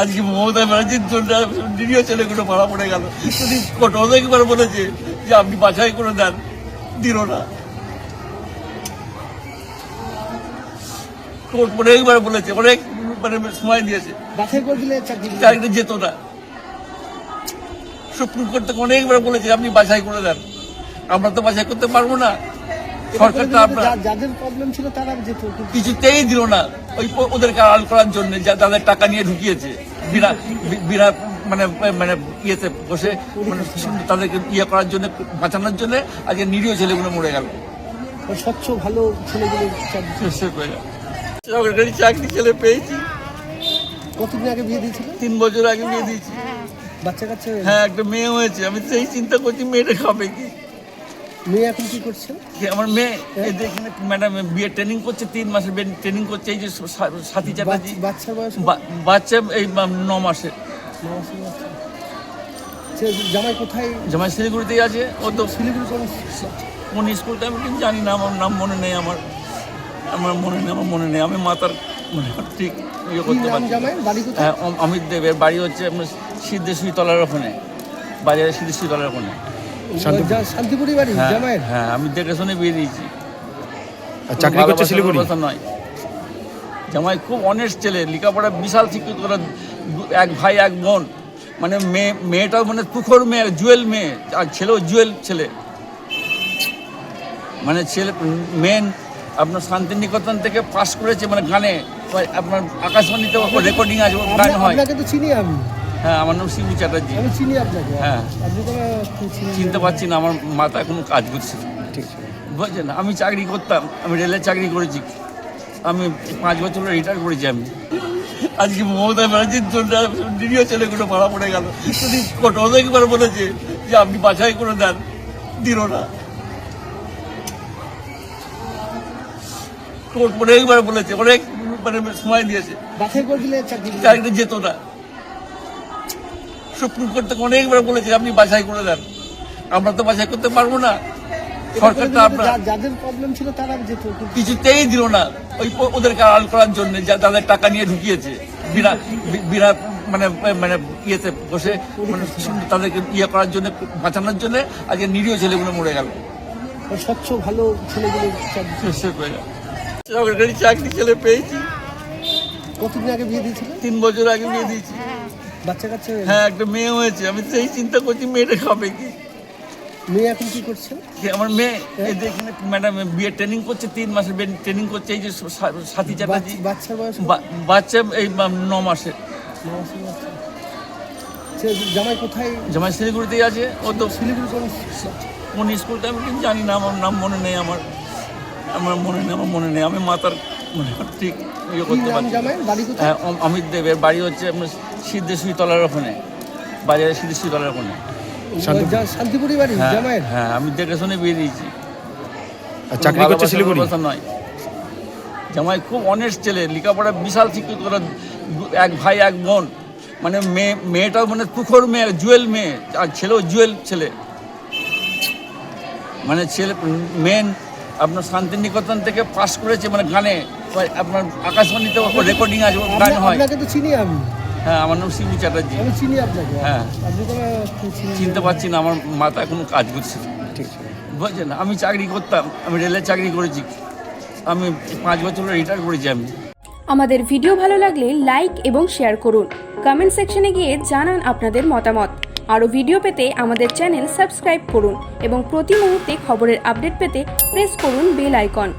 আজকে মমতা ব্যানার্জির জন্য নিরীহ ছেলেগুলো ভাড়া পড়ে গেল। যদি অনেকবার বলেছে যে আপনি বাছাই করে দেন দিল না। কোর্ট অনেকবার বলেছে অনেক মানে সময় দিয়েছে বাছাই করে দিলে চাকরি যেত না। সুপ্রিম কোর্ট থেকে অনেকবার বলেছে আপনি বাছাই করে দেন। আমরা তো বাছাই করতে পারব না। সরকার আপনার যাদের প্রবলেম ছিল তারা যেত। কিছুতেই দিল না। ওই ওদেরকে আড়াল করার জন্য যা তাদের টাকা নিয়ে ঢুকিয়েছে। বিনা বি- বিনা মানে মানে ইয়েতে বসে মানে তাদেরকে ইয়ে করার জন্য বাঁচানোর জন্য আজকে নিরীহ ছেলেগুলো মরে গেল। স্বচ্ছ ভালো ছেলেগুলো সরকারি চাকরি ছেলে পেয়েছি। কতদিন আগে বিয়ে দিয়েছিল? তিন বছর আগে বিয়ে দিয়েছি। বাচ্চা কাচ্চা হ্যাঁ একটা মেয়ে হয়েছে। আমি সেই চিন্তা করছি মেয়েটা খাবে কি? মেয়ে এখন কি করছে? আমার মেয়ে? এখানে ম্যাডাম বিয়ে ট্রেনিং করছে তিন মাসের ট্রেনিং করছে এই যে সাথী চ্যাটার্জি। বাচ্চা- বয়স বাচ্চা এই ন মাসে জামাই কোথায়? জামাই শিলিগুড়িতেই আছে। ও তো শিলিগুড়ি কোন স্কুলটা আমি ঠিক জানি না আমার নাম মনে নেই আমার। আমার মনে নেই আমার মনে নেই। আমি মাতার মানে ঠিক ইয়ে করতে পারছি হ্যাঁ অমিত দেবের বাড়ি হচ্ছে আপনার সিদ্ধেশ্বরী তলার ওখানে। বাজারে সিদ্ধেশ্বরী তলার ওখানে। শান্তিপুরি। বাড়ি হ্যাঁ জামাইয়ের? হ্যাঁ আমি দেখে শুনে বিয়ে দিয়েছি চাকরি করছে শিলিগুড়ি? কথা নয়। জামাই খুব অনেস্ট ছেলে লেখাপড়া বিশাল শিক্ষিত ওরা এক ভাই এক বোন। মানে মেয়ে মেয়েটাও মানে তুখর মেয়ে জুয়েল মেয়ে আর ছেলেও জুয়েল ছেলে। মানে ছেলে মেন আপনার শান্তিনিকেতন থেকে পাস করেছে মানে গানে আপনার আকাশবাণীতে রেকর্ডিং আছে গান হয়। আপনাকে তো চিনি আমি। হ্যাঁ আমার নাম শিবু চ্যাটার্জি। আমি চিনি আপনাকে। হ্যাঁ। আপনি চিনতে পারছি না আমার মাথা কোনো কাজ করছে। ঠিক। বুঝছেন আমি চাকরি করতাম আমি রেলের চাকরি করেছি। আমি পাঁচ বছর রিটায়ার করেছি আমি। আজকে মমতা ব্যানার্জির জন্য নিরীহ ছেলেগুলো মারা পড়ে গেল। যদি অনেকবার বলেছে যে আপনি বাছাই করে দেন দিল না। কোর্ট অনেকবার বলেছে অনেক মানে সময় দিয়েছে। বাছাই করে দিলে চাকরি যেত না। সুপ্রিম কোর্ট থেকে অনেকবার বলেছে আপনি বাছাই করে দেন। আমরা তো বাছাই করতে পারব না। সরকার তো আপনার যাদের প্রবলেম ছিল তারা যেত। কিছুতেই দিল না। ওই ওদেরকে আড়াল করার জন্য যা তাদের টাকা নিয়ে ঢুকিয়েছে। বিনা বিনা মানে মানে ইয়েতে বসে মানে তাদেরকে ইয়ে করার জন্য বাঁচানোর জন্য আজকে নিরীহ ছেলেগুলো মরে গেল। স্বচ্ছ ভালো ছেলেগুলো চাকরি গেল। সরকারি চাকরি ছেলে পেয়েছি। কতদিন আগে বিয়ে দিয়েছিল? তিন বছর আগে বিয়ে দিয়েছি। বাচ্চা কাচ্চা হ্যাঁ একটা মেয়ে হয়েছে। আমি সেই চিন্তা করছি মেয়েটা খাবে কি? মেয়ে এখন কি করছে? যে আমার মেয়ে। এই যে এখানে ম্যাডাম বিয়ে ট্রেনিং করছে তিন মাসের ট্রেনিং করছে। এই যে সাথী চ্যাটার্জি। বাচ্চা- বাচ্চার বয়স বাচ্চা এই ন মাসে জামাই কোথায়? জামাই শিলিগুড়িতেই আছে। ও তো শিলিগুড়ি কোন স্কুলটা আমি ঠিক জানি না। আমার নাম মনে নেই আমার। আমার মনে নেই আমার মনে নেই। আমি মাতার ঠিক ইয়ে করতে পারছি হ্যাঁ অম- অমিত দেবের বাড়ি হচ্ছে আপনার সিদ্ধেশ্বরী তলার ওখানে। বাজারে সিদ্ধেশ্বরী তলার ওখানে। শান্তিপুরি বাড়ি হ্যাঁ জামাইয়ের? হ্যাঁ আমি দেখে শুনে বিয়ে দিয়েছি। চাকরি করছে শিলিগুড়ি? কথা নয়। জামাই খুব অনেস্ট ছেলে লেখাপড়া বিশাল শিক্ষিত দু- এক ভাই এক বোন। মানে মেয়ে মেয়েটাও মানে তুখর মেয়ে জুয়েল মেয়ে আর ছেলেও জুয়েল ছেলে। মানে ছেলে মেন আপনার শান্তিনিকেতন থেকে পাস করেছে মানে গানে। আপনার আকাশবাণীতে রেকর্ডিং আছে গান হয়। আপনাকে তো চিনি আমি। হ্যাঁ আমার নাম শিবু চ্যাটার্জি। আমি চিনি আপনাকে। হ্যাঁ। চিনতে পারছি না আমার মাথা কোনো কাজ করছে। না। ঠিক। আছে বুঝছেন আমি চাকরি করতাম আমি রেলের চাকরি করেছি। আমি পাঁচ বছর রিটায়ার করেছি আমি। আমাদের ভিডিও ভালো লাগলে লাইক এবং শেয়ার করুন। কমেন্ট সেকশনে গিয়ে জানান আপনাদের মতামত। আরও ভিডিও পেতে আমাদের চ্যানেল সাবস্ক্রাইব করুন এবং প্রতি মুহূর্তে খবরের আপডেট পেতে প্রেস করুন বেল আইকন